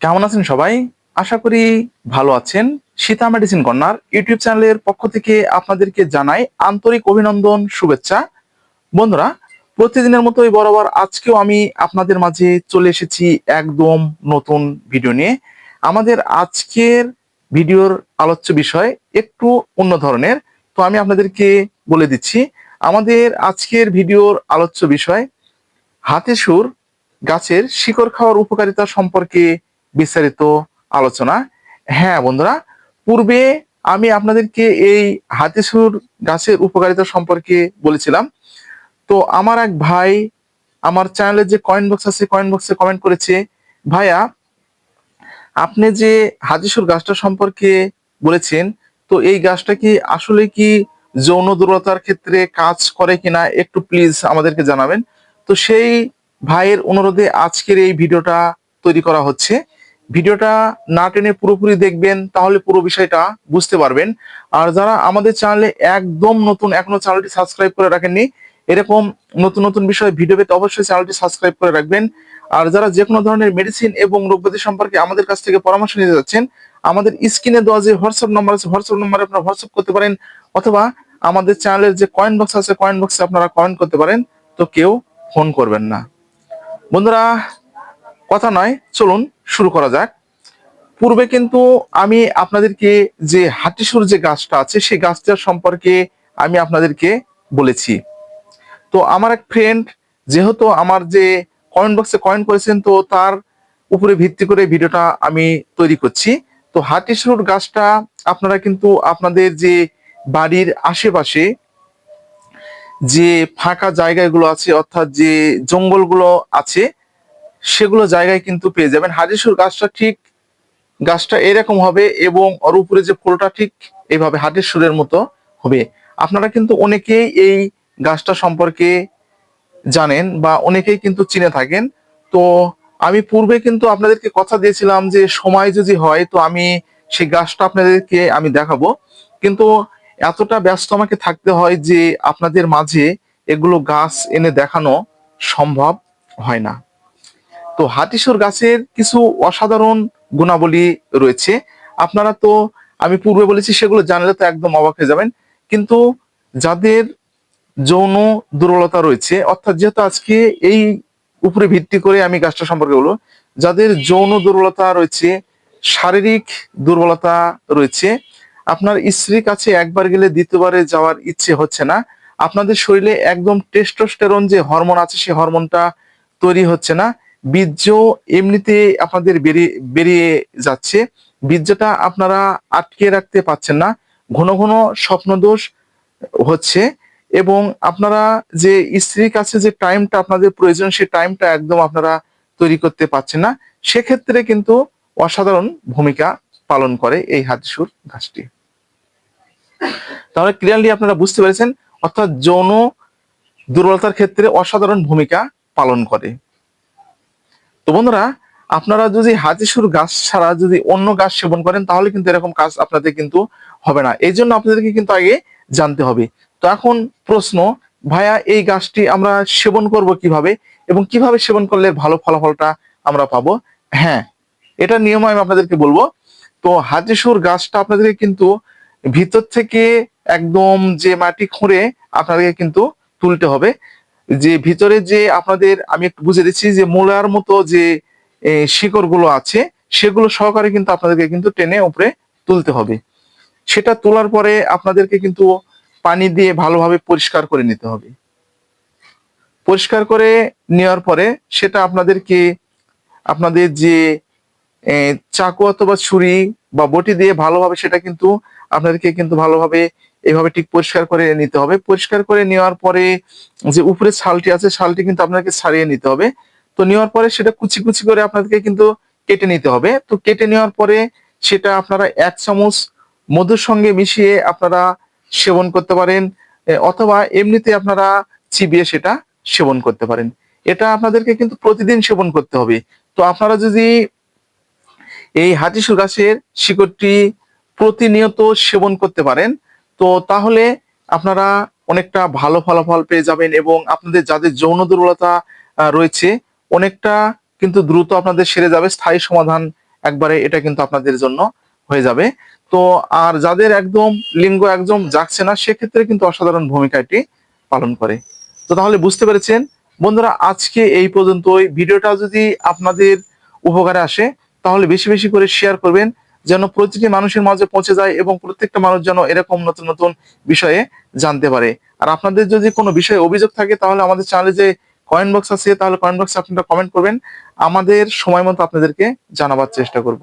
কেমন আছেন সবাই? আশা করি ভালো আছেন। সীতা মেডিসিন কর্নার ইউটিউব চ্যানেলের পক্ষ থেকে আপনাদেরকে জানাই আন্তরিক অভিনন্দন, শুভেচ্ছা। বন্ধুরা, প্রতিদিনের মতোই বরাবর আজকেও আমি আপনাদের মাঝে চলে এসেছি একদম নতুন ভিডিও নিয়ে। আমাদের আজকের ভিডিওর আলোচ্য বিষয় একটু অন্য ধরনের। তো আমি আপনাদেরকে বলে দিচ্ছি, আমাদের আজকের ভিডিওর আলোচ্য বিষয়, হাতে সুর, গাছের শিকড় খাওয়ার উপকারিতা সম্পর্কে বিস্তারিত আলোচনা। হ্যাঁ বন্ধুরা, পূর্বে আমি আপনাদেরকে এই হাতিসুর গাছের উপকারিতা সম্পর্কে বলেছিলাম। তো আমার এক ভাই আমার চ্যানেলে যে কয়েন বক্স আছে কয়েন বক্সে কমেন্ট করেছে, ভাইয়া, আপনি যে হাতিসুর গাছটা সম্পর্কে বলেছেন, তো এই গাছটা কি আসলে কি যৌন দুর্বলতার ক্ষেত্রে কাজ করে কিনা একটু প্লিজ আমাদেরকে জানাবেন। তো সেই ভাইয়ের অনুরোধে আজকের এই ভিডিওটা তৈরি করা হচ্ছে। ভিডিওটা না টেনে পুরোপুরি দেখবেন, তাহলে পুরো বিষয়টা বুঝতে পারবেন। আর যারা আমাদের চ্যানেলে একদম নতুন, এখনও চ্যানেলটি সাবস্ক্রাইব করে রাখেননি, এরকম নতুন নতুন বিষয়ে ভিডিও পেতে অবশ্যই চ্যানেলটি সাবস্ক্রাইব করে রাখবেন। আর যারা যে কোনো ধরনের মেডিসিন এবং রোগব্যাধি সম্পর্কে আমাদের কাছ থেকে পরামর্শ নিতে যাচ্ছেন, আমাদের স্ক্রিনে দেওয়া যে হোয়াটসঅ্যাপ নাম্বার আছে হোয়াটসঅ্যাপ নাম্বারে আপনারা হোয়াটসঅ্যাপ করতে পারেন, অথবা আমাদের চ্যানেলের যে কয়েন বক্স আছে কয়েন বক্সে আপনারা কয়েন করতে পারেন, তো কেউ ফোন করবেন না। বন্ধুরা কথা নয়, চলুন শুরু করা যাক। পূর্বে কিন্তু আমি আপনাদেরকে যে হাটিসুর যে গাছটা আছে, সেই গাছটার সম্পর্কে আমি আপনাদেরকে বলেছি। তো আমার এক ফ্রেন্ড যেহেতু আমার যে কমেন্ট বক্সে কয়েন করেছেন, তো তার উপরে ভিত্তি করে ভিডিওটা আমি তৈরি করছি। তো হাটিসুর গাছটা আপনারা কিন্তু আপনাদের যে বাড়ির আশেপাশে যে ফাঁকা জায়গাগুলো আছে, অর্থাৎ যে জঙ্গলগুলো আছে সেগুলো জায়গায় কিন্তু পেয়ে যাবেন। হাজিসুর গাছটা ঠিক গাছটা এরকম হবে এবং ওর উপরে যে ফুলটা ঠিক এইভাবে হাটের মতো হবে। আপনারা কিন্তু অনেকেই এই গাছটা সম্পর্কে জানেন বা অনেকেই কিন্তু চিনে থাকেন। তো আমি পূর্বে কিন্তু আপনাদেরকে কথা দিয়েছিলাম যে সময় যদি হয় তো আমি সেই গাছটা আপনাদেরকে আমি দেখাবো। কিন্তু এতটা ব্যস্ত আমাকে থাকতে হয় যে আপনাদের মাঝে এগুলো গাছ এনে দেখানো সম্ভব হয় না। তো হাতিসুর গাছের কিছু অসাধারণ গুণাবলী রয়েছে। আপনারা তো, আমি পূর্বে বলেছি, সেগুলো জানলে তো একদম অবাক হয়ে যাবেন। কিন্তু যাদের যৌন দুর্বলতা রয়েছে, অর্থাৎ যেহেতু আজকে এই উপরে ভিত্তি করে আমি গাছটা সম্পর্কে বলব, যাদের যৌন দুর্বলতা রয়েছে, শারীরিক দুর্বলতা রয়েছে, আপনার স্ত্রীর কাছে একবার গেলে দ্বিতীয়বারে যাওয়ার ইচ্ছে হচ্ছে না। আপনাদের শরীরে একদম টেস্টোস্টেরন যে হরমোন আছে সেই হরমোনটা তৈরি হচ্ছে না। বীর্য এমনিতে আপনাদের বেরিয়ে বেরিয়ে যাচ্ছে। বীর্যটা আপনারা আটকে রাখতে পাচ্ছেন না। ঘন ঘন স্বপ্নদোষ হচ্ছে এবং আপনারা যে স্ত্রীর কাছে যে টাইমটা আপনাদের প্রয়োজন সেই টাইমটা একদম আপনারা তৈরি করতে পারছেন না। সেক্ষেত্রে কিন্তু অসাধারণ ভূমিকা পালন করে এই হাতিসুর গাছটি তাহলে ক্লিয়ারলি আপনারা বুঝতে পেরেছেন, অর্থাৎ যৌন দুর্বলতার ক্ষেত্রে অসাধারণ ভূমিকা পালন করে। তো বন্ধুরা, আপনারা যদি হাতিসুর গাছ ছাড়া যদি অন্য গাছ সেবন করেন, তাহলে কিন্তু এরকম কাজ আপনাদের কিন্তু হবে না। এই জন্য আপনাদেরকে কিন্তু আগে জানতে হবে। তো এখন প্রশ্ন, ভাইয়া, এই গাছটি আমরা সেবন করব কীভাবে এবং কীভাবে সেবন করলে ভালো ফলাফলটা আমরা পাবো? হ্যাঁ এটা নিয়ম আমি আপনাদেরকে বলব। তো হাতিসুর গাছটা আপনাদেরকে কিন্তু ভিতর থেকে একদম যে মাটি খুঁড়ে আপনাদেরকে কিন্তু তুলতে হবে। যে ভিতরে যে আপনাদের আমি একটু বুঝে দিচ্ছি যে মূলার মতো যে শিকড়গুলো আছে, সেগুলো সহকারে কিন্তু আপনাদেরকে কিন্তু টেনে উপরে তুলতে হবে। সেটা তোলার পরে আপনাদেরকে কিন্তু পানি দিয়ে ভালোভাবে পরিষ্কার করে নিতে হবে। পরিষ্কার করে নেওয়ার পরে সেটা আপনাদেরকে, আপনাদের যে চাকু অথবা ছুরি বা বটি দিয়ে ভালোভাবে সেটা কিন্তু আপনাদেরকে কিন্তু ভালোভাবে এইভাবে ঠিক পরিষ্কার করে নিতে হবে। পরিষ্কার করে নেওয়ার পরে যে উপরে ছালটি আছে, ছালটি কিন্তু আপনাকে ছাড়িয়ে নিতে হবে। তো নেওয়ার পরে সেটা কুচি কুচি করে আপনাদেরকে কিন্তু কেটে নিতে হবে। তো কেটে নেওয়ার পরে সেটা আপনারা এক চামচ মধুর সঙ্গে মিশিয়ে আপনারা সেবন করতে পারেন অথবা এমনিতে আপনারা চিবিয়ে সেটা সেবন করতে পারেন। এটা আপনাদেরকে কিন্তু প্রতিদিন সেবন করতে হবে। তো আপনারা যদি এই হাতিসুর গাছের শিকড়টি প্রতিনিয়ত সেবন করতে পারেন। তো তাহলে আপনারা অনেকটা ভালো ফলাফল পেয়ে যাবেন এবং আপনাদের যাদের যৌন দুর্বলতা রয়েছে, অনেকটা কিন্তু দ্রুত আপনাদের সেরে যাবে। স্থায়ী সমাধান একবারে এটা কিন্তু আপনাদের জন্য হয়ে যাবে। তো আর যাদের একদম লিঙ্গ একদম যাচ্ছে না, সেক্ষেত্রে কিন্তু অসাধারণ ভূমিকা এটি পালন করে। তো তাহলে বুঝতে পেরেছেন? বন্ধুরা, আজকে এই পর্যন্তই। ভিডিওটা যদি আপনাদের উপকারে আসে, তাহলে বেশি বেশি করে শেয়ার করবেন। যেন প্রতিটি মানুষের মাঝে পৌঁছে যায় এবং প্রত্যেকটা মানুষ যেন এরকম নতুন নতুন বিষয়ে জানতে পারে। আর আপনাদের যদি কোনো বিষয়ে অভিযোগ থাকে, তাহলে আমাদের চ্যানেলে যে কয়েন বক্স আছে, তাহলে কয়েন বক্সে আপনারা কমেন্ট করবেন। আমাদের সময় মতো আপনাদেরকে জানাবার চেষ্টা করব।